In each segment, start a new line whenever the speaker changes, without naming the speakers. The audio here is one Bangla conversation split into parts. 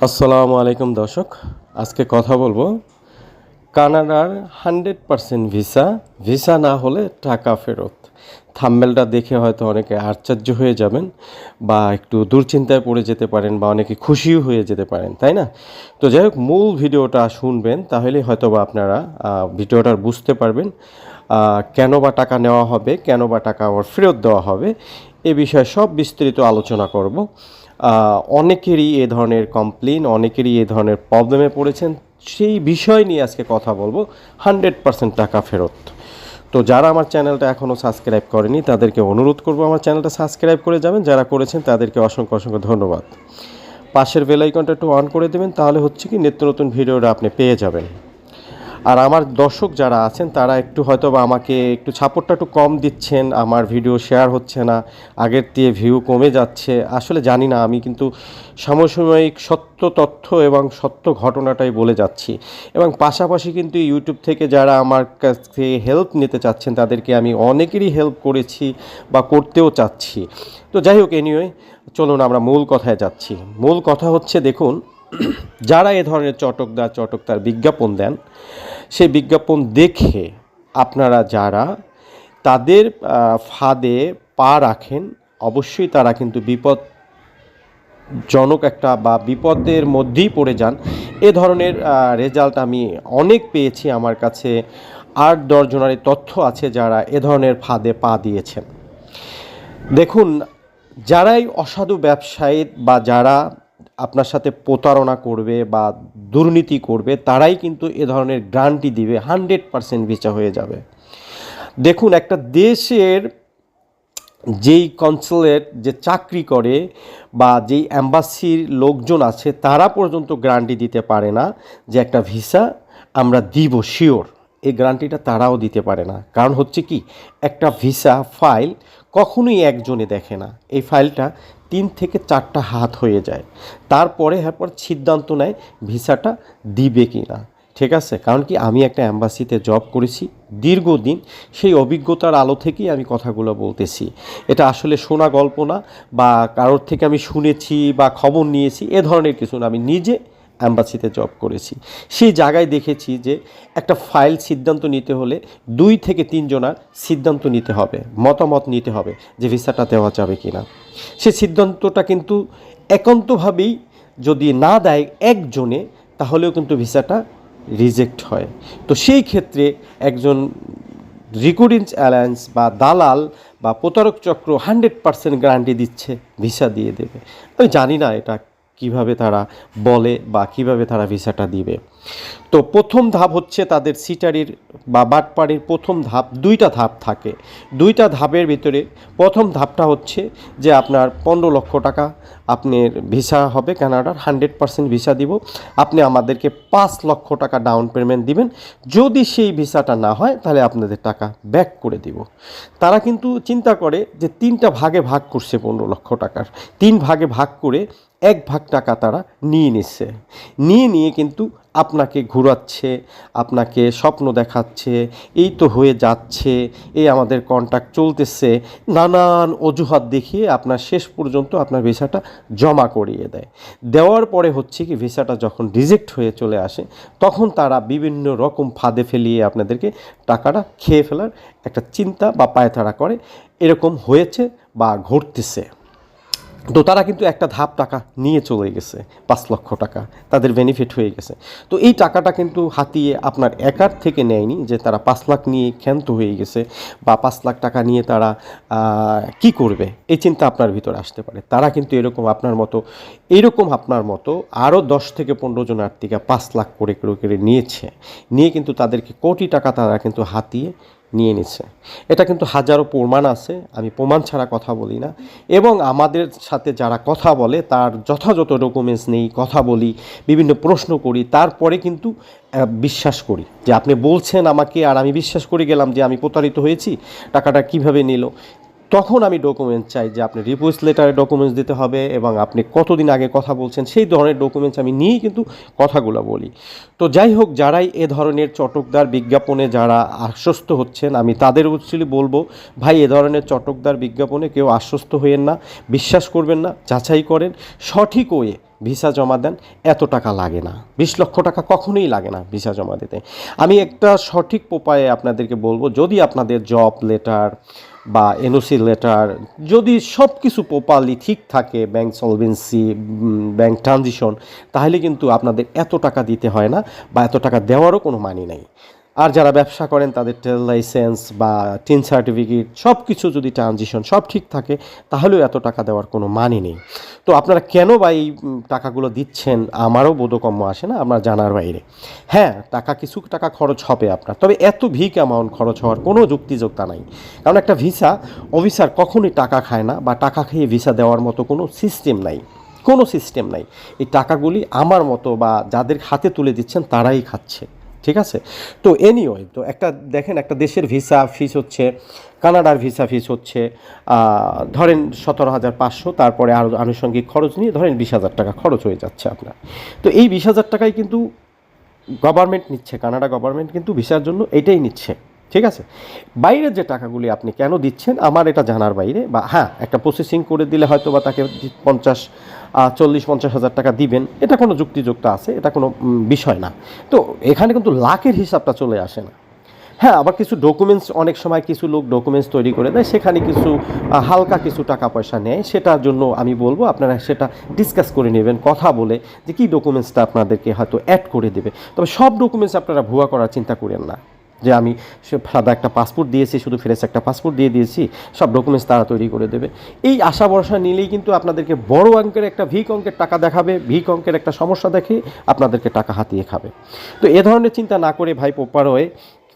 আসসালামু আলাইকুম দর্শক। আজকে কথা বলব কানাডার হান্ড্রেড পারসেন্ট ভিসা। ভিসা না হলে টাকা ফেরত। থাম্বেলটা দেখে হয়তো অনেকে আশ্চর্য হয়ে যাবেন বা একটু দুশ্চিন্তায় পড়ে যেতে পারেন বা অনেকে খুশিও হয়ে যেতে পারেন তাই না? তো যাই হোক মূল ভিডিওটা শুনবেন তাহলে হয়তো বা আপনারা আহ, ভিডিওটা বুঝতে পারবেন কেন বা টাকা নেওয়া হবে কেন বা টাকা আবার ফেরত দেওয়া হবে এ বিষয়ে সব বিস্তারিত আলোচনা করব। অনেকেরই এ ধরনের কমপ্লেন অনেকেরই এ ধরনের প্রবলেমে পড়েছেন। সেই বিষয় নিয়ে আজকে কথা বলব। হান্ড্রেড পার্সেন্ট টাকা ফেরত। তো যারা আমার চ্যানেলটা এখনও সাবস্ক্রাইব করেনি, তাদেরকে অনুরোধ করব আমার চ্যানেলটা সাবস্ক্রাইব করে যাবেন। যারা করেছেন, তাদেরকে অসংখ্য অসংখ্য ধন্যবাদ। পাশের বেল আইকনটা একটু অন করে দেবেন, তাহলে হচ্ছে কি নিত্য নতুন ভিডিওটা আপনি পেয়ে যাবেন। আর আমার দর্শক যারা আছেন, তারা একটু হয়তো বা আমাকে একটু সাপোর্টটা একটু কম দিচ্ছেন, আমার ভিডিও শেয়ার হচ্ছে না, আগের দিয়ে ভিউ কমে যাচ্ছে। আসলে জানি না, আমি কিন্তু সমসাময়িক সত্য তথ্য এবং সত্য ঘটনাটাই বলে যাচ্ছি। এবং পাশাপাশি কিন্তু ইউটিউব থেকে যারা আমার কাছ থেকে হেল্প নিতে চাচ্ছেন, তাদেরকে আমি অনেকেরই হেল্প করেছি বা করতেও চাচ্ছি। তো যাই হোক এনিওয়ে চলুন আমরা মূল কথায় যাচ্ছি। মূল কথা হচ্ছে, দেখুন, যারা এ ধরনের চটকদার চটকদার বিজ্ঞাপন দেন সেই বিজ্ঞাপন দেখে আপনারা যারা, তাদের ফাঁদে পা রাখেন, অবশ্যই তারা কিন্তু বিপদ জনক একটা বা বিপদের মধ্যেই পড়ে যান। এ ধরনের রেজাল্ট আমি অনেক পেয়েছি। আমার কাছে আট দশজনারই তথ্য আছে যারা এ ধরনের ফাঁদে পা দিয়েছেন। দেখুন, যারাই অসাধু ব্যবসায়ী বা যারা আপনার সাথে প্রতারণা করবে বা দুর্নীতি করবে, তারাই কিন্তু এ ধরনের গ্রান্টি দিবে, হান্ড্রেড পারসেন্ট ভিসা হয়ে যাবে। দেখুন, একটা দেশের যেই কনসুলেট যে চাকরি করে বা যেই অ্যাম্বাসির লোকজন আছে, তারা পর্যন্ত গ্যারান্টি দিতে পারে না যে একটা ভিসা আমরা দিব, শিওর। এই গ্যারান্টিটা তারাও দিতে পারে না। কারণ হচ্ছে কি, একটা ভিসা ফাইল কখনোই একজনে দেখে না। এই ফাইলটা তিন থেকে চারটা হাত হয়ে যায়। তারপরে এরপর সিদ্ধান্ত নেয় ভিসাটা দিবে কি না ঠিক আছে? কারণ কি আমি একটা অ্যাম্বাসিতে জব করেছি, দীর্ঘদিন সেই অভিজ্ঞতার আলো থেকেই আমি কথাগুলো বলতেছি। এটা আসলে শোনা গল্প না বা কারোর থেকে আমি শুনেছি বা খবর নিয়েছি, এ ধরনের কিছু না। আমি নিজে অ্যাম্বাসিতে জব করেছি। সেই জায়গায় দেখেছি যে একটা ফাইল সিদ্ধান্ত নিতে হলে দুই থেকে তিনজনার সিদ্ধান্ত নিতে হবে, মতামত নিতে হবে যে ভিসাটা দেওয়া যাবে কি না সে সিদ্ধান্তটা কিন্তু একান্তভাবেই যদি না দেয় একজনে, তাহলেও কিন্তু ভিসাটা রিজেক্ট হয়। তো সেই ক্ষেত্রে একজন রিকুডেন্স অ্যালায়েন্স বা দালাল বা প্রতারক চক্র হান্ড্রেড পার্সেন্ট গ্যারান্টি দিচ্ছে, ভিসা দিয়ে দেবে। আমি জানি না এটা কীভাবে তারা বলে বা কীভাবে তারা ভিসাটা দিবে। তো প্রথম ধাপ হচ্ছে তাদের সিটারির বা বাটপাড়ির প্রথম ধাপ, দুইটা ধাপ থাকে। দুইটা ধাপের ভিতরে প্রথম ধাপটা হচ্ছে যে আপনার পনেরো লক্ষ টাকা আপনার ভিসা হবে কানাডার, হান্ড্রেড পার্সেন্ট ভিসা দিব। আপনি আমাদেরকে পাঁচ লক্ষ টাকা ডাউন পেমেন্ট দিবেন। যদি সেই ভিসাটা না হয়, তাহলে আপনাদের টাকা ব্যাক করে দিব। তারা কিন্তু চিন্তা করে যে তিনটা ভাগে ভাগ করছে পনেরো লক্ষ টাকার। তিন ভাগে ভাগ করে এক ভাগ টাকা তারা নিয়ে নিচ্ছে। নিয়ে নিয়ে কিন্তু আপনাকে ঘুরাচ্ছে, আপনাকে স্বপ্ন দেখাচ্ছে, এই তো হয়ে যাচ্ছে, এই আমাদের কন্ট্যাক্ট চলতেছে, নানান অজুহাত দেখিয়ে আপনার শেষ পর্যন্ত আপনার ভিসাটা জমা করিয়ে দেয়। দেওয়ার পরে হচ্ছে কি ভিসাটা যখন রিজেক্ট হয়ে চলে আসে, তখন তারা বিভিন্ন রকম ফাঁদে ফেলিয়ে আপনাদেরকে টাকাটা খেয়ে ফেলার একটা চিন্তা বা পায়তারা করে। এরকম হয়েছে বা ঘটতেছে। তো তারা কিন্তু একটা ধাপ টাকা নিয়ে চলে গেছে, পাঁচ লক্ষ টাকা। তাদের বেনিফিট হয়ে গেছে। তো এই টাকাটা কিন্তু হাতিয়ে আপনার একার থেকে নেয়নি যে তারা পাঁচ লাখ নিয়ে ক্ষান্ত হয়ে গেছে বা পাঁচ লাখ টাকা নিয়ে তারা কি করবে? এই চিন্তা আপনার ভিতরে আসতে পারে। তারা কিন্তু এরকম আপনার মতো, এরকম আপনার মতো আরও দশ থেকে পনেরো জন আর্থিকা পাঁচ লাখ করে করে করে নিয়েছে। নিয়ে কিন্তু তাদেরকে কোটি টাকা তারা কিন্তু হাতিয়ে নিয়ে নিচ্ছে। এটা কিন্তু হাজারো প্রমাণ আছে, আমি প্রমাণ ছাড়া কথা বলি না। এবং আমাদের সাথে যারা কথা বলে, তার যথাযথ ডকুমেন্টস নেই, কথা বলি, বিভিন্ন প্রশ্ন করি, তারপরে কিন্তু বিশ্বাস করি যে আপনি বলছেন আমাকে, আর আমি বিশ্বাস করে গেলাম যে আমি প্রতারিত হয়েছি, টাকাটা কীভাবে নিল। তখন আমি ডকুমেন্টস চাই যে আপনি রিকোয়েস্ট লেটারে ডকুমেন্টস দিতে হবে এবং আপনি কতদিন আগে কথা বলছেন, সেই ধরনের ডকুমেন্টস আমি নিয়েই কিন্তু কথাগুলো বলি। তো যাই হোক, যারাই এ ধরনের চটকদার বিজ্ঞাপনে যারা আশ্বস্ত হচ্ছেন, আমি তাদের উচ্ছিলি বলব, ভাই, এ ধরনের চটকদার বিজ্ঞাপনে কেউ আশ্বস্ত হইয়েন না, বিশ্বাস করবেন না, যাচাই করেন, সঠিক ওয়ে ভিসা জমা দেন, এত টাকা লাগে না। বিশ লক্ষ টাকা কখনোই লাগে না ভিসা জমা দিতে। আমি একটা সঠিক উপায়ে আপনাদেরকে বলব, যদি আপনাদের জব লেটার বা এনওসি লেটার যদি সব কিছু প্রপারলি ঠিক থাকে ব্যাংক সলভেন্সি ব্যাংক ট্রানজিশন তাহলে কিন্তু আপনাদের এত টাকা দিতে হয় না বা এত টাকা দেওয়ারও কোনো মানি নাই। আর যারা ব্যবসা করেন, তাদের ট্রেল লাইসেন্স বা টিন সার্টিফিকেট সব কিছু যদি ট্রানজিশন সব ঠিক থাকে, তাহলেও এত টাকা দেওয়ার কোনো মানে নেই। তো আপনারা কেন বা এই টাকাগুলো দিচ্ছেন? আমারও বোধকম্য আসে না, আমার জানার বাইরে। হ্যাঁ টাকা কিছু টাকা খরচ হবে আপনার, তবে এত ভিক অ্যামাউন্ট খরচ হওয়ার কোনো যুক্তিযোগতা নাই। কারণ একটা ভিসা, অফিসার কখনোই টাকা খায় না বা টাকা খেয়ে ভিসা দেওয়ার মতো কোনো সিস্টেম নাই। কোনো সিস্টেম নাই। এই টাকাগুলি আমার মতো বা যাদের হাতে তুলে দিচ্ছেন, তারাই খাচ্ছে। ঠিক আছে? তো এনিওয়ে তো একটা দেখেন, একটা দেশের ভিসা ফিস হচ্ছে, কানাডার ভিসা ফিস হচ্ছে ধরেন সতেরো হাজার পাঁচশো, তারপরে আরও আনুষঙ্গিক খরচ নিয়ে ধরেন বিশ হাজার টাকা খরচ হয়ে যাচ্ছে আপনার। তো এই বিশ হাজার টাকায় কিন্তু গভর্নমেন্ট নিচ্ছে, কানাডা গভর্নমেন্ট কিন্তু ভিসার জন্য এটাই নিচ্ছে, ঠিক আছে? বাইরের যে টাকাগুলি আপনি কেন দিচ্ছেন, আমার এটা জানার বাইরে, বা হ্যাঁ একটা প্রসেসিং করে দিলে হয়তো বা তাকে পঞ্চাশ চল্লিশ, পঞ্চাশ হাজার টাকা দিবেন। এটা কোনো যুক্তিযুক্ত আছে, এটা কোনো বিষয় না। তো এখানে কিন্তু লাখের হিসাবটা চলে আসে না। হ্যাঁ আবার কিছু ডকুমেন্টস অনেক সময় কিছু লোক ডকুমেন্টস তৈরি করে দেয়, সেখানে কিছু হালকা কিছু টাকা পয়সা নেয়। সেটার জন্য আমি বলব, আপনারা সেটা ডিসকাস করে নেবেন, কথা বলে যে কী ডকুমেন্টসটা আপনাদেরকে হয়তো অ্যাড করে দেবে। তবে সব ডকুমেন্টস আপনারা ভুয়া করার চিন্তা করেন না। যে আমি সাদা একটা পাসপোর্ট দিয়েছি, শুধু ফ্রেশ একটা পাসপোর্ট দিয়ে দিয়েছি, সব ডকুমেন্টস তারা তৈরি করে দেবে। এই আশা ভরসা নিলেই কিন্তু আপনাদেরকে বড় অঙ্কের একটা ভিক অঙ্কের টাকা দেখাবে, ভিক অঙ্কের একটা সমস্যা দেখে আপনাদেরকে টাকা হাতিয়ে খাবে। তো এ ধরনের চিন্তা না করে ভাই পোপার হয়ে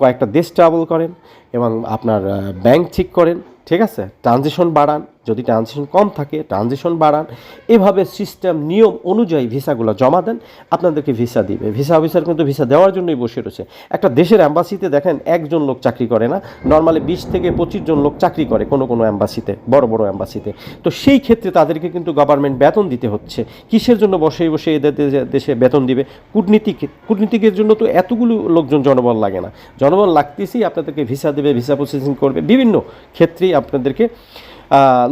কয়েকটা দেশ ট্রাভেল করেন এবং আপনার ব্যাংক ঠিক করেন, ঠিক আছে? ট্রানজিশন বাড়ান যদি ট্রানজিশন কম থাকে ট্রানজিশন বাড়ান, এভাবে সিস্টেম নিয়ম অনুযায়ী ভিসাগুলো জমা দেন, আপনাদেরকে ভিসা দিবে। ভিসা অফিসার কিন্তু ভিসা দেওয়ার জন্যই বসে রয়েছে। একটা দেশের অ্যাম্বাসিতে দেখেন, একজন লোক চাকরি করে না। নর্মালি বিশ থেকে পঁচিশ জন লোক চাকরি করে কোনো কোনো অ্যাম্বাসিতে বড় বড় অ্যাম্বাসিতে তো সেই ক্ষেত্রে তাদেরকে কিন্তু গভর্নমেন্ট বেতন দিতে হচ্ছে। কিসের জন্য বসে বসে এদের দেশে- বেতন দিবে? কূটনীতিক, কূটনীতিকের জন্য তো এতগুলো লোকজন জনবল লাগে না। জনবল লাগতেছেই আপনাদেরকে ভিসা দেবে, ভিসা প্রসেসিং করবে। বিভিন্ন ক্ষেত্রেই আপনাদেরকে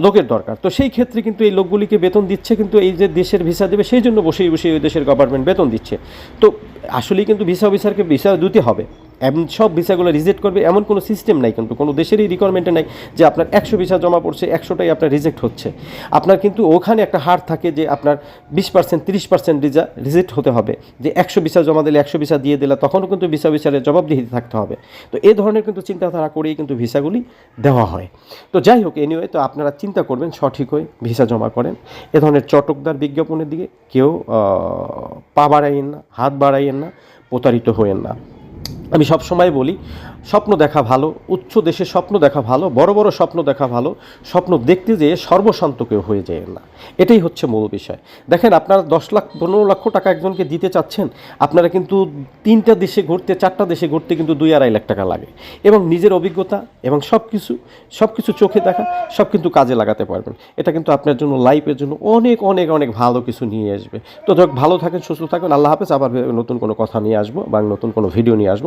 লোকের দরকার। তো সেই ক্ষেত্রে কিন্তু এই লোকগুলিকে বেতন দিচ্ছে, কিন্তু এই যে দেশের ভিসা দেবে, সেই জন্য বসেই বসে ওই দেশের গভর্নমেন্ট বেতন দিচ্ছে। তো আসলেই কিন্তু ভিসা অফিসারকে ভিসা দিতে হবে। সব ভিসাগুলো রিজেক্ট করবে, এমন কোনো সিস্টেম নাই কিন্তু, কোনো দেশেরই রিকোয়ারমেন্টে নাই যে আপনার একশো ভিসা জমা পড়ছে, একশোটাই আপনার রিজেক্ট হচ্ছে। আপনার কিন্তু ওখানে একটা হার থাকে যে আপনার বিশ পার্সেন্ট তিরিশ পার্সেন্ট রিজা রিজেক্ট হতে হবে। যে একশো ভিসা জমা দিলে একশো ভিসা দিয়ে দিলে তখনও কিন্তু ভিসা অফিসারের জবাবদিহিতে থাকতে হবে। তো এ ধরনের কিন্তু চিন্তাধারা করেই কিন্তু ভিসাগুলি দেওয়া হয়। তো যাই হোক এনিওয়ে তো আপনারা চিন্তা করবেন, সঠিক হয়ে ভিসা জমা করেন। এ ধরনের চটকদার বিজ্ঞাপনের দিকে কেউ পা বাড়াইয়েন না, হাত বাড়াইয়েন না, প্রতারিত হয়েন না। আমি সব সময় বলি, স্বপ্ন দেখা ভালো, উচ্চ দেশে স্বপ্ন দেখা ভালো, বড় বড় স্বপ্ন দেখা ভালো, স্বপ্ন দেখতে যেয়ে সর্বশান্ত কেউ হয়ে যায় না। এটাই হচ্ছে মূল বিষয়। দেখেন আপনারা দশ লাখ, পনেরো লক্ষ টাকা একজনকে দিতে চাচ্ছেন, আপনারা কিন্তু তিনটা দেশে ঘুরতে, চারটা দেশে ঘুরতে কিন্তু দুই আড়াই লাখ টাকা লাগে। এবং নিজের অভিজ্ঞতা এবং সব কিছু সব কিছু চোখে দেখা, সব কিন্তু কাজে লাগাতে পারবেন। এটা কিন্তু আপনার জন্য, লাইফের জন্য অনেক অনেক অনেক ভালো কিছু নিয়ে আসবে। তো যাক, ভালো থাকেন, সুস্থ থাকেন, আল্লাহ হাফেজ। আবার নতুন কোনো কথা নিয়ে আসব বা নতুন কোনো ভিডিও নিয়ে আসব।